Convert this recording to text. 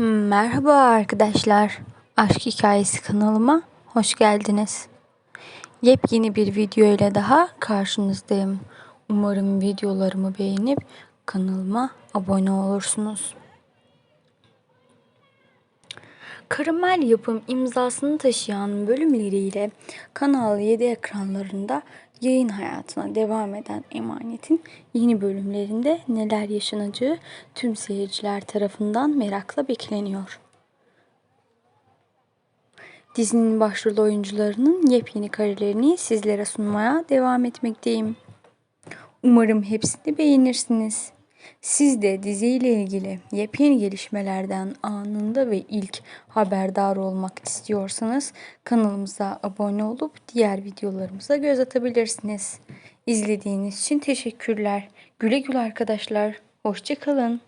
Merhaba arkadaşlar. Aşk Hikayesi kanalıma hoş geldiniz. Yepyeni bir video ile daha karşınızdayım. Umarım videolarımı beğenip kanalıma abone olursunuz. Karamel yapım imzasını taşıyan bölümleriyle Kanal 7 ekranlarında yayın hayatına devam eden Emanet'in yeni bölümlerinde neler yaşanacağı tüm seyirciler tarafından merakla bekleniyor. Dizinin başrol oyuncularının yepyeni karelerini sizlere sunmaya devam etmekteyim. Umarım hepsini beğenirsiniz. Siz de diziyle ilgili yepyeni gelişmelerden anında ve ilk haberdar olmak istiyorsanız kanalımıza abone olup diğer videolarımıza göz atabilirsiniz. İzlediğiniz için teşekkürler. Güle güle arkadaşlar. Hoşçakalın.